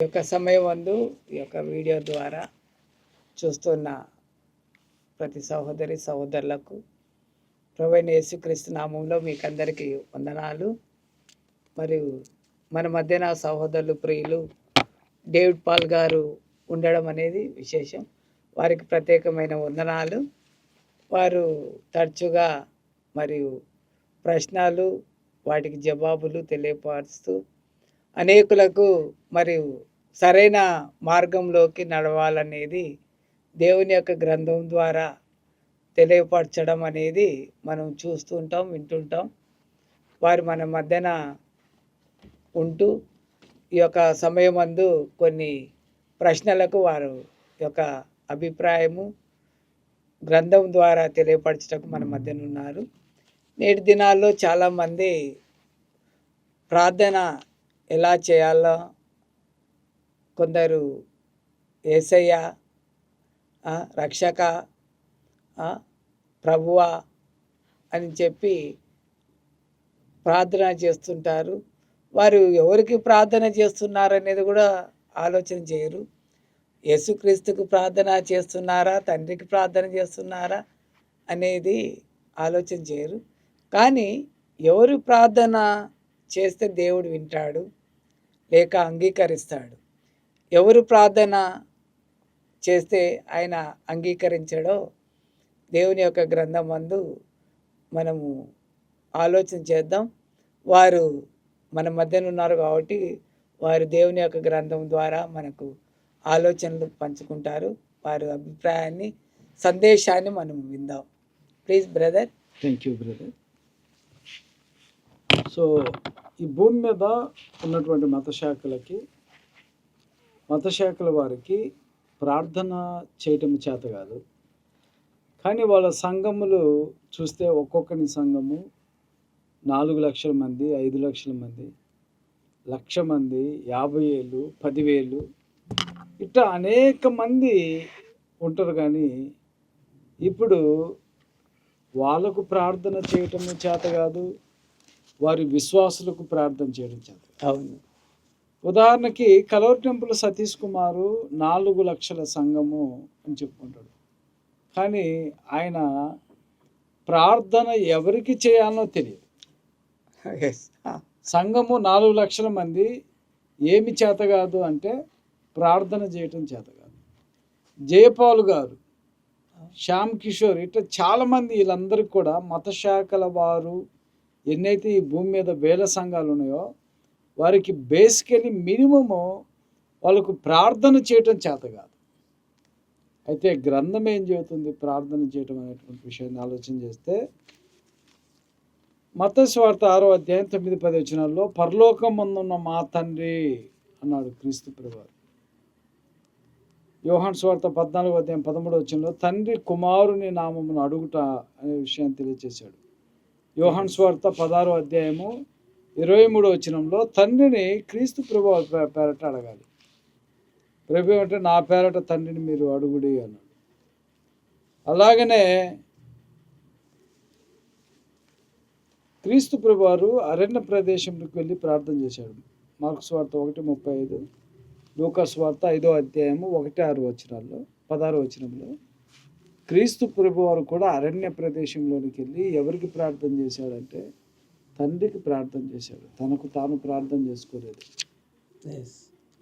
ఈ యొక్క సమయం అందు ఈ యొక్క వీడియో ద్వారా చూస్తున్న ప్రతి సహోదరి సహోదరులకు ప్రవీణ యేసుక్రీస్తు నామంలో మీకు అందరికీ వందనాలు. మరియు మన మధ్యన సహోదరులు ప్రియులు డేవిడ్ పాల్ గారు ఉండడం అనేది విశేషం. వారికి ప్రత్యేకమైన వందనాలు. వారు తరచుగా మరియు ప్రశ్నలు వాటికి జవాబులు తెలియపరుస్తూ అనేకులకు మరియు సరైన మార్గంలోకి నడవాలనేది దేవుని యొక్క గ్రంథం ద్వారా తెలియపరచడం అనేది మనం చూస్తుంటాం వింటుంటాం వారు మన మధ్యన ఉంటూ ఈ యొక్క సమయమందు కొన్ని ప్రశ్నలకు వారు యొక్క అభిప్రాయము గ్రంథం ద్వారా తెలియపరచటకు మన మధ్యన ఉన్నారు. నేటి దినాల్లో చాలామంది ప్రార్థన ఎలా చేయాలో కొందరు ఏసయ్య రక్షక ప్రభువ ప్రభువా అని చెప్పి ప్రార్థన చేస్తుంటారు. వారు ఎవరికి ప్రార్థన చేస్తున్నారనేది కూడా ఆలోచన చేయరు. యేసుక్రీస్తుకు ప్రార్థన చేస్తున్నారా? తండ్రికి ప్రార్థన చేస్తున్నారా? అనేది ఆలోచన చేయరు. కానీ ఎవరు ప్రార్థన చేస్తే దేవుడు వింటాడు లేక అంగీకరిస్తాడు. ఎవరు ప్రార్థన చేస్తే ఆయన అంగీకరించడో దేవుని యొక్క గ్రంథం మందు మనము ఆలోచన చేద్దాం. వారు మన మధ్యన ఉన్నారు కాబట్టి వారు దేవుని యొక్క గ్రంథం ద్వారా మనకు ఆలోచనలు పంచుకుంటారు. వారి అభిప్రాయాన్ని సందేశాన్ని మనం విందాం. Please brother thank you brother so ఈ భూమి మీద ఉన్నటువంటి మత మతశాఖల మత శాఖల వారికి ప్రార్థన చేయటం చేత కాదు. కానీ వాళ్ళ సంఘములు చూస్తే ఒక్కొక్కని సంఘము నాలుగు లక్షల మంది ఐదు లక్షల మంది లక్ష మంది యాభై ఏళ్ళు పదివేలు ఇట్లా అనేక మంది ఉంటారు. కానీ ఇప్పుడు వాళ్ళకు ప్రార్థన చేయటం చేత కాదు వారి విశ్వాసులకు ప్రార్థన చేయడం చేత అవును. ఉదాహరణకి కలవర్ టెంపుల్ సతీష్ కుమారు నాలుగు లక్షల సంఘము అని చెప్పుకుంటాడు. కానీ ఆయన ప్రార్థన ఎవరికి చేయాలో తెలియదు. ఎస్ సంఘము నాలుగు లక్షల మంది ఏమి చేత కాదు అంటే ప్రార్థన చేయటం చేత కాదు. జయపాల్ గారు శ్యామ్ కిషోర్ ఇట్లా చాలామంది వీళ్ళందరికీ కూడా మత శాఖల వారు ఎన్నైతే ఈ భూమి మీద వేల సంఘాలు ఉన్నాయో వారికి బేసికలీ మినిమము వాళ్ళకు ప్రార్థన చేయటం చేత కాదు. అయితే గ్రంథం ఏం చెబుతుంది? ప్రార్థన చేయటం అనేటువంటి విషయాన్ని ఆలోచన చేస్తే మతస్వార్థ ఆరో అధ్యాయం తొమ్మిది పది వచ్చినాల్లో పరలోకం ముందున్న మా తండ్రి అన్నాడు క్రీస్తు ప్రభువారు. యోహాన్ స్వార్థ పద్నాలుగు అధ్యాయం పదమూడు వచనంలో తండ్రి కుమారుని నామమును అడుగుట అనే విషయాన్ని తెలియజేశాడు యోహాన్ స్వార్థ పదహారో అధ్యాయము ఇరవై మూడో వచనంలో తండ్రిని క్రీస్తు ప్రభు పే- పేరట అడగాలి. ప్రభు అంటే నా పేరట తండ్రిని మీరు అడుగుడి అన్నాడు. అలాగనే క్రీస్తు ప్రభువారు అరణ్య ప్రదేశంలోకి వెళ్ళి ప్రార్థన చేశాడు. మార్కు స్వార్థ ఒకటి ముప్పై ఐదు లూకస్ వార్త ఐదో అధ్యాయము ఒకటి ఆరు వచనాల్లో పదహారు వచనంలో క్రీస్తు ప్రభువారు కూడా అరణ్య ప్రదేశంలోనికి వెళ్ళి ఎవరికి ప్రార్థన చేశాడంటే తండ్రికి ప్రార్థన చేశాడు. తనకు తాను ప్రార్థన చేసుకోలేదు.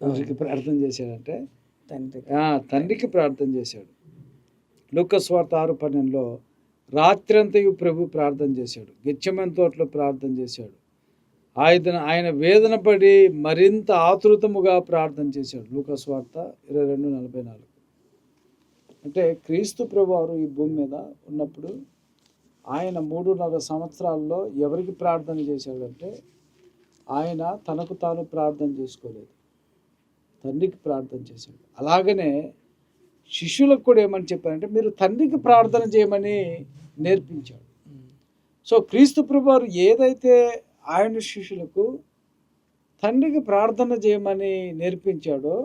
ఎవరికి ప్రార్థన చేశాడంటే తండ్రికి ప్రార్థన చేశాడు. లూకా స్వార్థ ఆరు పన్నెండులో రాత్రంతయు ప్రభు ప్రార్థన చేశాడు. గెచ్చమని తోటలో ప్రార్థన చేశాడు. ఆయన ఆయన వేదన పడి మరింత ఆతృతముగా ప్రార్థన చేశాడు. లూకా స్వార్థ ఇరవై రెండు నలభై నాలుగు. అంటే క్రీస్తు ప్రభువారు ఈ భూమి మీద ఉన్నప్పుడు ఆయన మూడున్నర సంవత్సరాల్లో ఎవరికి ప్రార్థన చేశాడంటే ఆయన తనకు తాను ప్రార్థన చేసుకోలేదు. తండ్రికి ప్రార్థన చేశాడు. అలాగనే శిష్యులకు కూడా ఏమని చెప్పారంటే మీరు తండ్రికి ప్రార్థన చేయమని నేర్పించాడు. సో క్రీస్తు ప్రభువారు ఏదైతే ఆయన శిష్యులకు తండ్రికి ప్రార్థన చేయమని నేర్పించాడో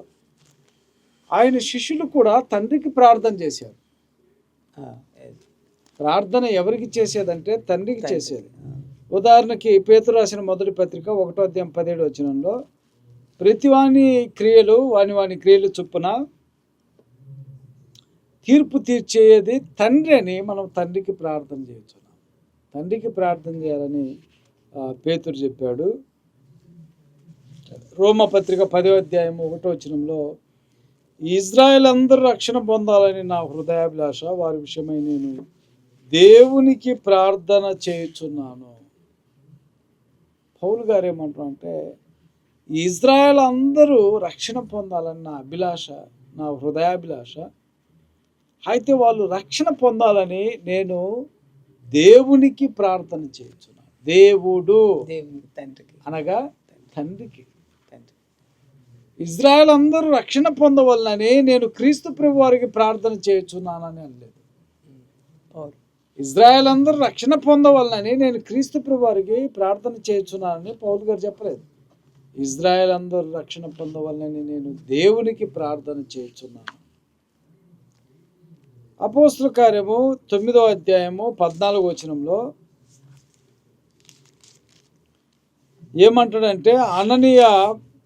ఆయన శిష్యులు కూడా తండ్రికి ప్రార్థన చేశారు. ప్రార్థన ఎవరికి చేసేదంటే తండ్రికి చేసేది. ఉదాహరణకి పేతురు రాసిన మొదటి పత్రిక ఒకటో అధ్యాయం పదిహేడు వచనంలో ప్రతి వాని క్రియలు వాని వాని క్రియలు చొప్పున తీర్పు తీర్చేది తండ్రి అని మనం తండ్రికి ప్రార్థన చేస్తున్నాం తండ్రికి ప్రార్థన చేయాలని పేతురు చెప్పాడు. రోమపత్రిక పదో అధ్యాయం ఒకటో వచనంలో ఇజ్రాయెల్ అందరూ రక్షణ పొందాలని నా హృదయాభిలాష వారి విషయమై నేను దేవునికి ప్రార్థన చేయుచున్నాను. పౌలు గారు ఏమంటారు అంటే ఇజ్రాయెల్ అందరూ రక్షణ పొందాలని నా అభిలాష నా హృదయాభిలాష. అయితే వాళ్ళు రక్షణ పొందాలని నేను దేవునికి ప్రార్థన చేయుచున్నాను. దేవుడు. దేవుని తండ్రికి. అనగా తండ్రికి. తండ్రి. ఇజ్రాయెల్ అందరూ రక్షణ పొందవలనని నేను క్రీస్తు ప్రభు వారికి ప్రార్థన చేయుచున్నానని అనలేదు. ఇజ్రాయెల్ అందరూ రక్షణ పొందవలనని నేను క్రీస్తు ప్రభువారికి ప్రార్థన చేస్తున్నానని పౌలు గారు చెప్పలేదు. ఇజ్రాయెల్ అందరూ రక్షణ పొందవలనని నేను దేవునికి ప్రార్థన చేస్తున్నాను అపోస్తుల కార్యము తొమ్మిదో అధ్యాయము పద్నాలుగు వచనంలో ఏమంటాడంటే అననీయ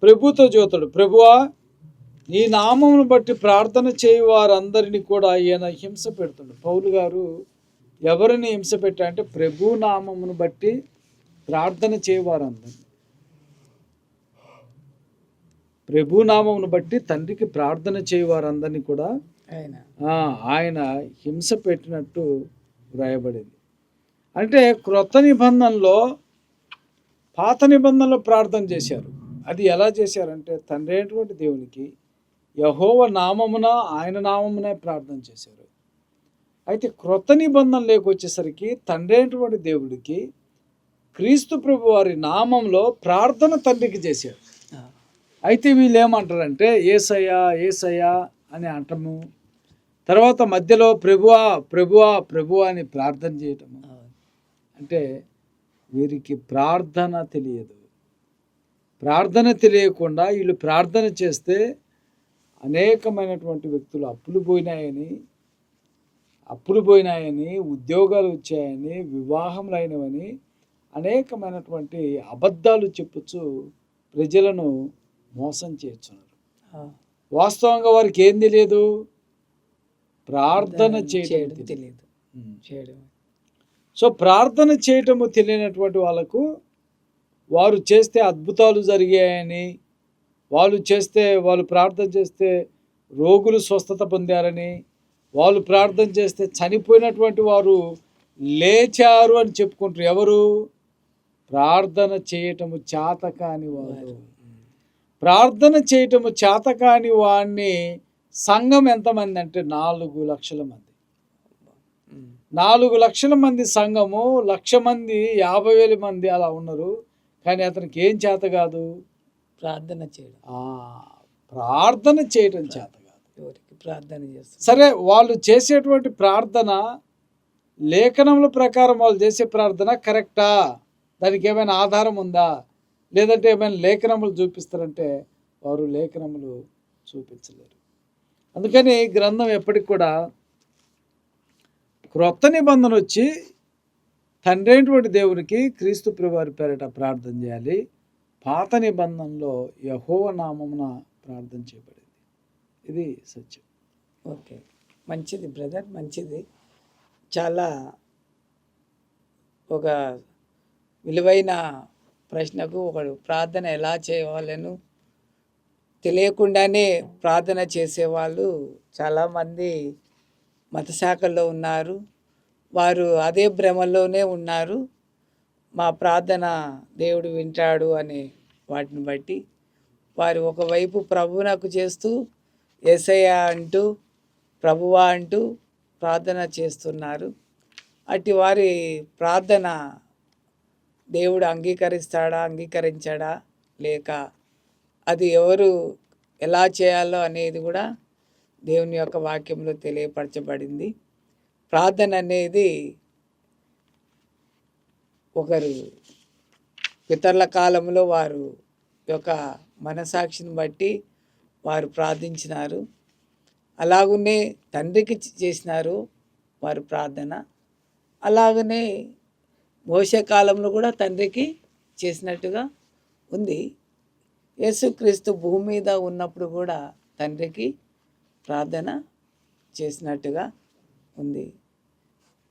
ప్రభుతో జ్యోతుడు ప్రభువా నీ నామమును బట్టి ప్రార్థన చేయు వారందరినీ కూడా ఈయన హింస పెడుతుండు. పౌలు గారు ఎవరిని హింస పెట్టా అంటే ప్రభు నామమును బట్టి ప్రార్థన చేయవారందరినీ ప్రభు నామమును బట్టి తండ్రికి ప్రార్థన చేయవారందరినీ కూడా ఆయన హింస పెట్టినట్టు వ్రాయబడింది. అంటే క్రొత్త నిబంధనలో పాత నిబంధనలో ప్రార్థన చేశారు. అది ఎలా చేశారంటే తండ్రి అయినటువంటి దేవునికి యహోవ నామమున ఆయన నామమునే ప్రార్థన చేశారు. అయితే క్రొత్త నిబంధనలోకి వచ్చేసరికి తండ్రి అయినటువంటి దేవుడికి క్రీస్తు ప్రభు వారి నామంలో ప్రార్థన తండ్రికి చేశారు ఆ, అయితే వీళ్ళు ఏమంటారంటే ఏసయ్యా ఏసయ్యా అని అంటము. తర్వాత మధ్యలో ప్రభువా ప్రభువా ప్రభువా అని ప్రార్థన చేయటము. అంటే వీరికి ప్రార్థన తెలియదు. ప్రార్థన తెలియకుండా వీళ్ళు ప్రార్థన చేస్తే అనేకమైనటువంటి వ్యక్తులు అప్పులు పోయినాయని అప్పులు పోయినాయని ఉద్యోగాలు వచ్చాయని వివాహములు అయినవని అనేకమైనటువంటి అబద్ధాలు చెప్పుచు ప్రజలను మోసం చేస్తున్నారు. వాస్తవంగా వారికి ఏం తెలియదు? ప్రార్థన చేయడం తెలియదు. చేయడం. సో ప్రార్థన చేయటము తెలియనటువంటి వాళ్ళకు వారు చేస్తే అద్భుతాలు జరిగాయని వాళ్ళు చేస్తే వాళ్ళు ప్రార్థన చేస్తే రోగులు స్వస్థత పొందారని వాళ్ళు ప్రార్థన చేస్తే చనిపోయినటువంటి వారు లేచారు అని చెప్పుకుంటారు. ఎవరు? ప్రార్థన చేయటము చేత కాని వారు. ప్రార్థన చేయటము చేత కాని వాడిని సంఘం ఎంతమంది అంటే నాలుగు లక్షల మంది. నాలుగు లక్షల మంది సంఘము లక్ష మంది యాభై వేల మంది అలా ఉన్నారు. కానీ అతనికి ఏం చేత కాదు? ప్రార్థన చేయడం. ప్రార్థన చేయటం చేత ఎవరికి ప్రార్థన చేస్తారు. సరే వాళ్ళు చేసేటువంటి ప్రార్థన లేఖనముల ప్రకారం వాళ్ళు చేసే ప్రార్థన కరెక్టా? దానికి ఏమైనా ఆధారం ఉందా? లేదంటే ఏమైనా లేఖనములు చూపిస్తారంటే వారు లేఖనములు చూపించలేరు. అందుకని గ్రంథం ఎప్పటికి కూడా క్రొత్త నిబంధన వచ్చి తండ్రి అయినటువంటి దేవునికి క్రీస్తు ప్రభువారి పేరిట ప్రార్థన చేయాలి. పాత నిబంధనలో యహోవ నామమున ప్రార్థన చేయబడింది. ఇది సత్యం. ఓకే. మంచిది బ్రదర్ మంచిది. చాలా ఒక విలువైన ప్రశ్నకు ఒక ప్రార్థన ఎలా చేయవాలను తెలియకుండానే ప్రార్థన చేసేవాళ్ళు చాలామంది మత శాఖల్లో ఉన్నారు. వారు అదే భ్రమలోనే ఉన్నారు. మా ప్రార్థన దేవుడు వింటాడు అనే వాటిని బట్టి వారు ఒకవైపు ప్రభువునకు చేస్తూ ఏసయ్య అంటూ ప్రభువా అంటూ ప్రార్థన చేస్తున్నారు. అట్టి వారి ప్రార్థన దేవుడు అంగీకరిస్తాడా అంగీకరించాడా? లేక అది ఎవరు ఎలా చేయాలో అనేది కూడా దేవుని యొక్క వాక్యంలో తెలియపరచబడింది. ప్రార్థన అనేది ఒకరు పితరుల కాలంలో వారు యొక్క మనసాక్షిని బట్టి వారు ప్రార్థించినారు. అలాగనే తండ్రికి చేసినారు వారు ప్రార్థన. అలాగనే మోసే కాలంలో కూడా తండ్రికి చేసినట్టుగా ఉంది. యేసుక్రీస్తు భూమి మీద ఉన్నప్పుడు కూడా తండ్రికి ప్రార్థన చేసినట్టుగా ఉంది.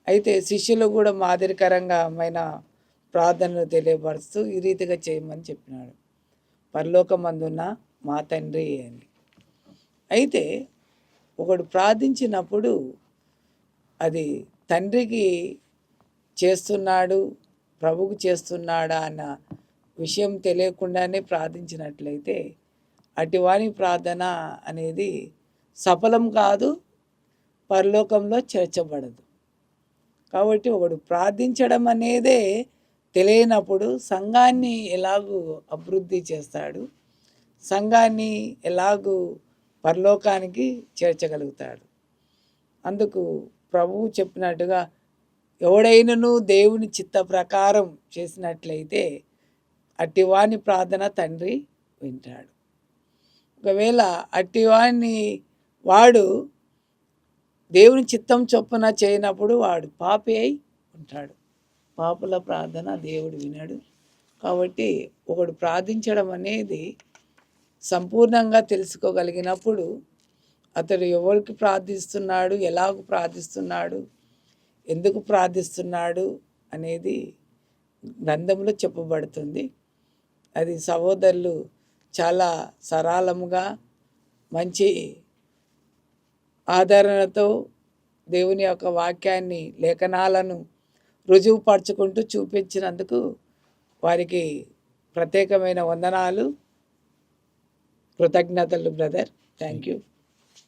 అయితే శిష్యులు కూడా మాదిరికరంగామైన ప్రార్థనలు తెలియపరుస్తూ ఈ రీతిగా చేయమని చెప్పినాడు. పరలోకమందున్న మా తండ్రి అని. అయితే ఒకడు ప్రార్థించినప్పుడు అది తండ్రికి చేస్తున్నాడు ప్రభుకు చేస్తున్నాడా అన్న విషయం తెలియకుండానే ప్రార్థించినట్లయితే అటివాని ప్రార్థన అనేది సఫలం కాదు పరలోకంలో చేర్చబడదు. కాబట్టి ఒకడు ప్రార్థించడం అనేదే తెలియనప్పుడు సంఘాన్ని ఎలాగూ అభివృద్ధి చేస్తాడు. సంఘాన్ని ఎలాగూ పరలోకానికి చేర్చగలుగుతాడు. అందుకు ప్రభువు చెప్పినట్టుగా ఎవడైనను దేవుని చిత్త ప్రకారం చేసినట్లయితే అట్టివాని ప్రార్థన తండ్రి వింటాడు. ఒకవేళ అట్టివాని వాడు దేవుని చిత్తం చొప్పున చేయనప్పుడు వాడు పాపి అయి ఉంటాడు. పాపుల ప్రార్థన దేవుడు వినడు. కాబట్టి ఒకడు ప్రార్థించడం అనేది సంపూర్ణంగా తెలుసుకోగలిగినప్పుడు అతడు ఎవరికి ప్రార్థిస్తున్నాడు ఎలాగ ప్రార్థిస్తున్నాడు ఎందుకు ప్రార్థిస్తున్నాడు అనేది గ్రంథంలో చెప్పబడుతుంది. అది సహోదరులు చాలా సరళముగా మంచి ఆదరణతో దేవుని యొక్క వాక్యాన్ని లేఖనాలను రుజువుపరుచుకుంటూ చూపించినందుకు వారికి ప్రత్యేకమైన వందనాలు. కృతజ్ఞతలు బ్రదర్ థ్యాంక్ యూ